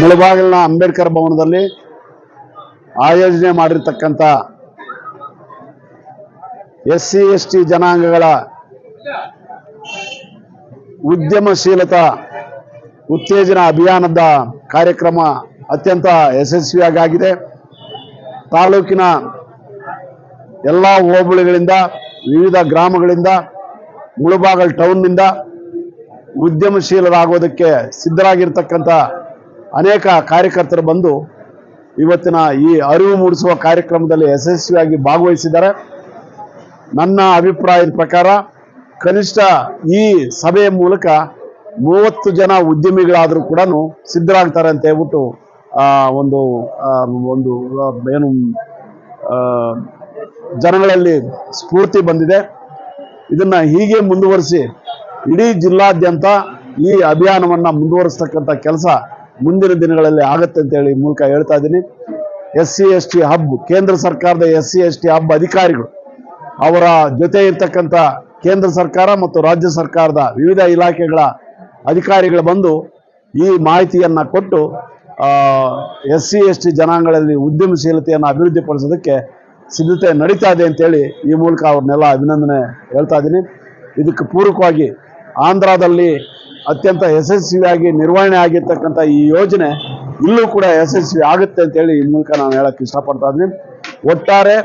ಮುಳಬಾಗಿಲಿನ ಅಂಬೇಡ್ಕರ್ ಭವನದಲ್ಲಿ ಆಯೋಜನೆ ಮಾಡಿರ್ತಕ್ಕಂಥ ಎಸ್ ಸಿ ಎಸ್ ಟಿ ಜನಾಂಗಗಳ ಉದ್ಯಮಶೀಲತಾ ಉತ್ತೇಜನ ಅಭಿಯಾನದ ಕಾರ್ಯಕ್ರಮ ಅತ್ಯಂತ ಯಶಸ್ವಿಯಾಗಿದೆ ತಾಲೂಕಿನ ಎಲ್ಲ ಹೋಬಳಿಗಳಿಂದ, ವಿವಿಧ ಗ್ರಾಮಗಳಿಂದ, ಮುಳುಬಾಗಲ್ ಟೌನ್ನಿಂದ ಉದ್ಯಮಶೀಲರಾಗೋದಕ್ಕೆ ಸಿದ್ಧರಾಗಿರ್ತಕ್ಕಂಥ ಅನೇಕ ಕಾರ್ಯಕರ್ತರು ಬಂದು ಇವತ್ತಿನ ಈ ಅರಿವು ಮೂಡಿಸುವ ಕಾರ್ಯಕ್ರಮದಲ್ಲಿ ಯಶಸ್ವಿಯಾಗಿ ಭಾಗವಹಿಸಿದ್ದಾರೆ. ನನ್ನ ಅಭಿಪ್ರಾಯದ ಪ್ರಕಾರ ಕನಿಷ್ಠ ಈ ಸಭೆಯ ಮೂಲಕ ಮೂವತ್ತು ಜನ ಉದ್ಯಮಿಗಳಾದರೂ ಕೂಡ ಸಿದ್ಧರಾಗ್ತಾರೆ ಅಂತ ಹೇಳ್ಬಿಟ್ಟು ಒಂದು ಒಂದು ಏನು ಜನಗಳಲ್ಲಿ ಸ್ಫೂರ್ತಿ ಬಂದಿದೆ. ಇದನ್ನ ಹೀಗೆ ಮುಂದುವರಿಸಿ ಇಡೀ ಜಿಲ್ಲಾದ್ಯಂತ ಈ ಅಭಿಯಾನವನ್ನ ಮುಂದುವರಿಸ್ತಕ್ಕಂಥ ಕೆಲಸ ಮುಂದಿನ ದಿನಗಳಲ್ಲಿ ಆಗತ್ತೆ ಅಂತ ಹೇಳಿ ಮೂಲಕ ಹೇಳ್ತಾ ಇದ್ದೀನಿ. S C S T hub ಕೇಂದ್ರ ಸರ್ಕಾರದ S C S T hub ಅಧಿಕಾರಿಗಳು ಅವರ ಜೊತೆ ಇರ್ತಕ್ಕಂಥ ಕೇಂದ್ರ ಸರ್ಕಾರ ಮತ್ತು ರಾಜ್ಯ ಸರ್ಕಾರದ ವಿವಿಧ ಇಲಾಖೆಗಳ ಅಧಿಕಾರಿಗಳು ಬಂದು ಈ ಮಾಹಿತಿಯನ್ನು ಕೊಟ್ಟು ಎಸ್ ಸಿ ಎಸ್ ಟಿ ಜನಾಂಗಗಳಲ್ಲಿ ಉದ್ಯಮಶೀಲತೆಯನ್ನು ಅಭಿವೃದ್ಧಿಪಡಿಸೋದಕ್ಕೆ ಸಿದ್ಧತೆ ನಡೀತಾ ಇದೆ ಅಂತೇಳಿ ಈ ಮೂಲಕ ಅವ್ರನ್ನೆಲ್ಲ ಅಭಿನಂದನೆ ಹೇಳ್ತಾ ಇದ್ದೀನಿ. ಇದಕ್ಕೆ ಪೂರಕವಾಗಿ ಆಂಧ್ರದಲ್ಲಿ ಅತ್ಯಂತ ಯಶಸ್ವಿಯಾಗಿ ನಿರ್ವಹಣೆ ಆಗಿರ್ತಕ್ಕಂಥ ಈ ಯೋಜನೆ ಇಲ್ಲೂ ಕೂಡ ಯಶಸ್ವಿ ಆಗುತ್ತೆ ಅಂತೇಳಿ ಈ ಮೂಲಕ ನಾನು ಹೇಳಕ್ಕೆ ಇಷ್ಟಪಡ್ತಾ ಇದ್ದೀನಿ. ಒಟ್ಟಾರೆ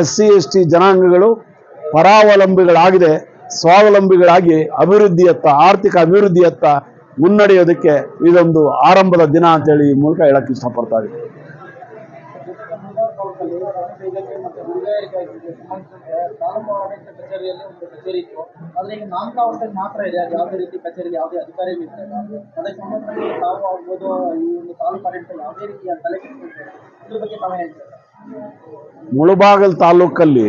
ಎಸ್ ಸಿ ಎಸ್ ಟಿ ಜನಾಂಗಗಳು ಪರಾವಲಂಬಿಗಳಾಗಿದೆ, ಸ್ವಾವಲಂಬಿಗಳಾಗಿ ಅಭಿವೃದ್ಧಿಯತ್ತ, ಆರ್ಥಿಕ ಅಭಿವೃದ್ಧಿಯತ್ತ ಮುನ್ನಡೆಯೋದಕ್ಕೆ ಇದೊಂದು ಆರಂಭದ ದಿನ ಅಂತೇಳಿ ಈ ಮೂಲಕ ಹೇಳಕ್ಕೆ ಇಷ್ಟಪಡ್ತಾ ಇದ್ದೀನಿ. ಇದಕ್ಕೆ ಮತ್ತು ಗುರುಗಾರಿಕೆಗೆ ಸಂಬಂಧಿಸಿದಂತೆ ತಾಲೂಕು ಆಡಳಿತ ಕಚೇರಿಯಲ್ಲಿ ಒಂದು ಕಚೇರಿ ಇತ್ತು. ಆದರೆ ಈಗ ನಾಮಕಾವಸ್ಥೆಗೆ ಮಾತ್ರ ಇದೆ. ಅದು ಯಾವುದೇ ರೀತಿ ಕಚೇರಿಗೆ ಯಾವುದೇ ಅಧಿಕಾರಿಗಳು ಇರ್ತಾರೆ ಅದಕ್ಕೆ ಸಂಬಂಧಪಟ್ಟ ತಾವು ಆಗ್ಬೋದು, ಈ ಒಂದು ತಾಲೂಕು ಆಡಳಿತ ಯಾವುದೇ ರೀತಿಯ ತಲೆ ಕೆಡಿಸ್ಕೊಳ್ತಾರೆ ಇದ್ರ ಬಗ್ಗೆ ತಾವೇ ಹೇಳ್ತಾರೆ? ಮುಳುಬಾಗಲ್ ತಾಲೂಕಲ್ಲಿ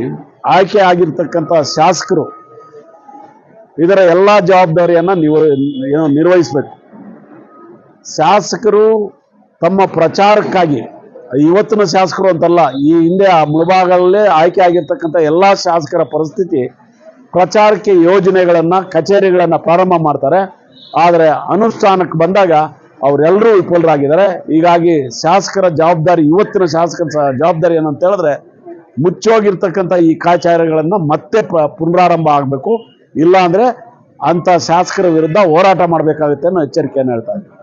ಆಯ್ಕೆ ಆಗಿರ್ತಕ್ಕಂಥ ಶಾಸಕರು ಇದರ ಎಲ್ಲ ಜವಾಬ್ದಾರಿಯನ್ನ ನಿರ್ವಹಿಸಬೇಕು. ಶಾಸಕರು ತಮ್ಮ ಪ್ರಚಾರಕ್ಕಾಗಿ ಇವತ್ತಿನ ಶಾಸಕರು ಅಂತಲ್ಲ, ಈ ಹಿಂದೆ ಆ ಮುಳುಭಾಗದಲ್ಲೇ ಆಯ್ಕೆ ಆಗಿರ್ತಕ್ಕಂಥ ಎಲ್ಲ ಶಾಸಕರ ಪರಿಸ್ಥಿತಿ, ಪ್ರಚಾರಕ್ಕೆ ಯೋಜನೆಗಳನ್ನು, ಕಚೇರಿಗಳನ್ನು ಪ್ರಾರಂಭ ಮಾಡ್ತಾರೆ. ಆದರೆ ಅನುಷ್ಠಾನಕ್ಕೆ ಬಂದಾಗ ಅವರೆಲ್ಲರೂ ವಿಫಲರಾಗಿದ್ದಾರೆ. ಹೀಗಾಗಿ ಶಾಸಕರ ಜವಾಬ್ದಾರಿ, ಇವತ್ತಿನ ಶಾಸಕರ ಜವಾಬ್ದಾರಿ ಏನಂತ ಹೇಳಿದ್ರೆ, ಮುಚ್ಚೋಗಿರ್ತಕ್ಕಂಥ ಈ ಕಾಚಾರಿಗಳನ್ನು ಮತ್ತೆ ಪುನರಾರಂಭ ಆಗಬೇಕು. ಇಲ್ಲ ಅಂದ್ರೆ ಅಂತ ಶಾಸಕರ ವಿರುದ್ಧ ಹೋರಾಟ ಮಾಡಬೇಕಾಗುತ್ತೆ ಅನ್ನೋ ಎಚ್ಚರಿಕೆಯನ್ನು ಹೇಳ್ತಾ ಇದ್ದೀನಿ.